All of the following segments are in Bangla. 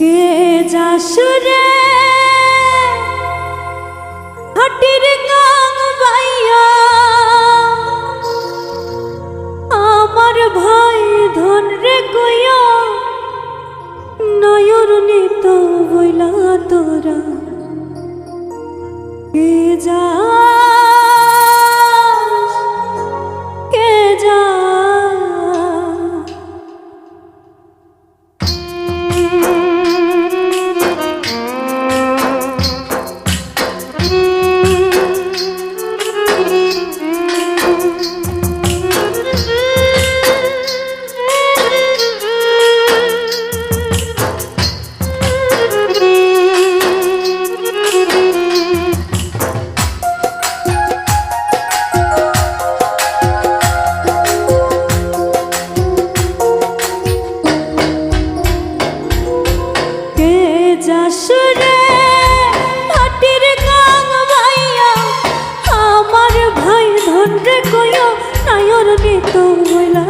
কে যাসুরে হাটির গাং বাইয়া আমার ভাই ধন রে কইয়া নয়র নিত বইলা তোরা। কে যা নিত বইলা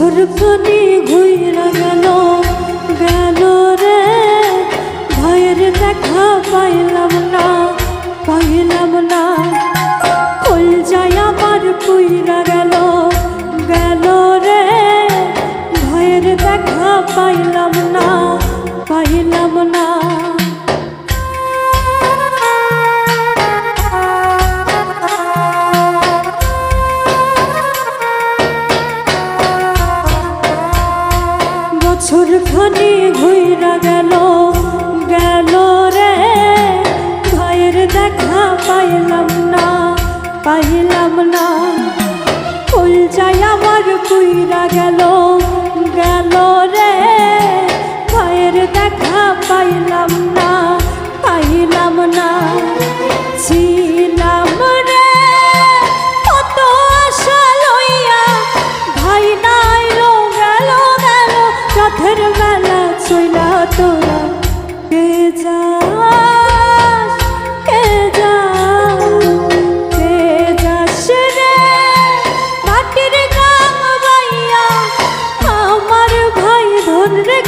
বছর খানি ঘুইরা গেল গেল রে ভাইয়ের দেখা পাইলাম না। খানি ঘুইরা গেল গেল রে। ভাইয়ের দেখা পাইলাম না পাইলাম না। ফুল চাই আমার কুইরা গেল গেল রে। ভাইয়ের দেখা পাইলাম রথের বেলা চইলা তোরা, কে যা কে যা কে যাস মাটির গাম বাইয়া, আমার ভাই ধন রে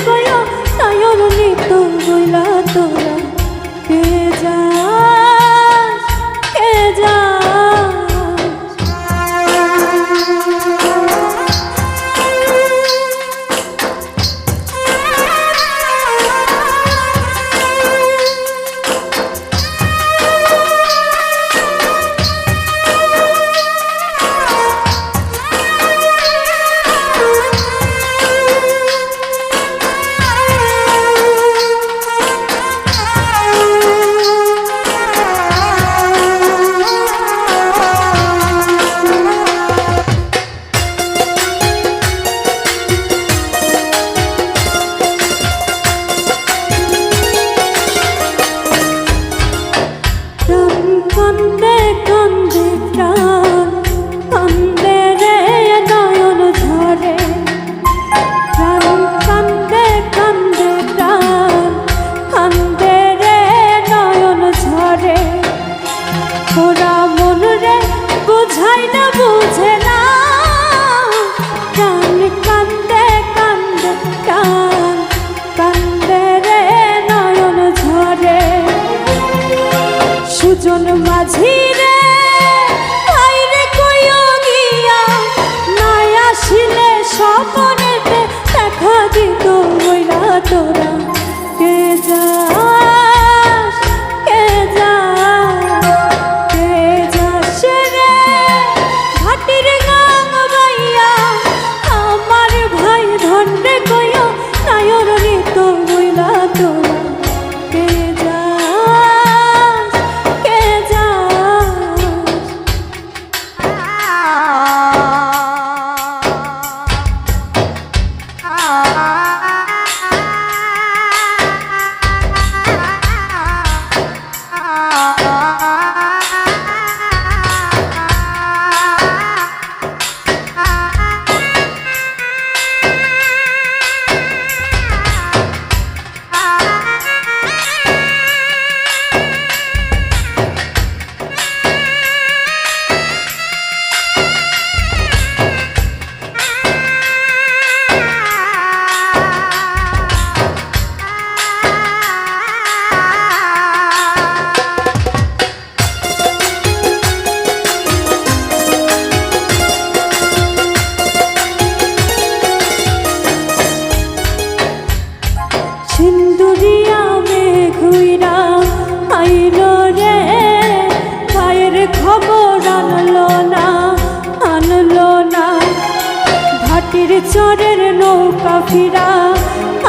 চরের নৌকা ফিরা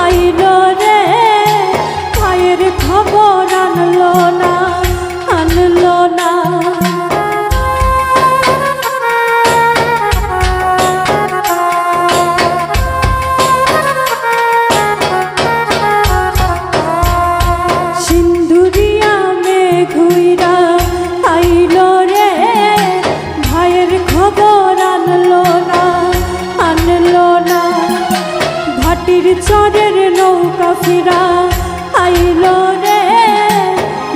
আইল ভাটির চরের নৌকা ফিরা আইল রে।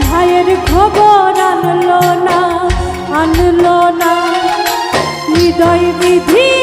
ভাইয়ের খবর আনলো না আনলো না। হৃদয় বিধি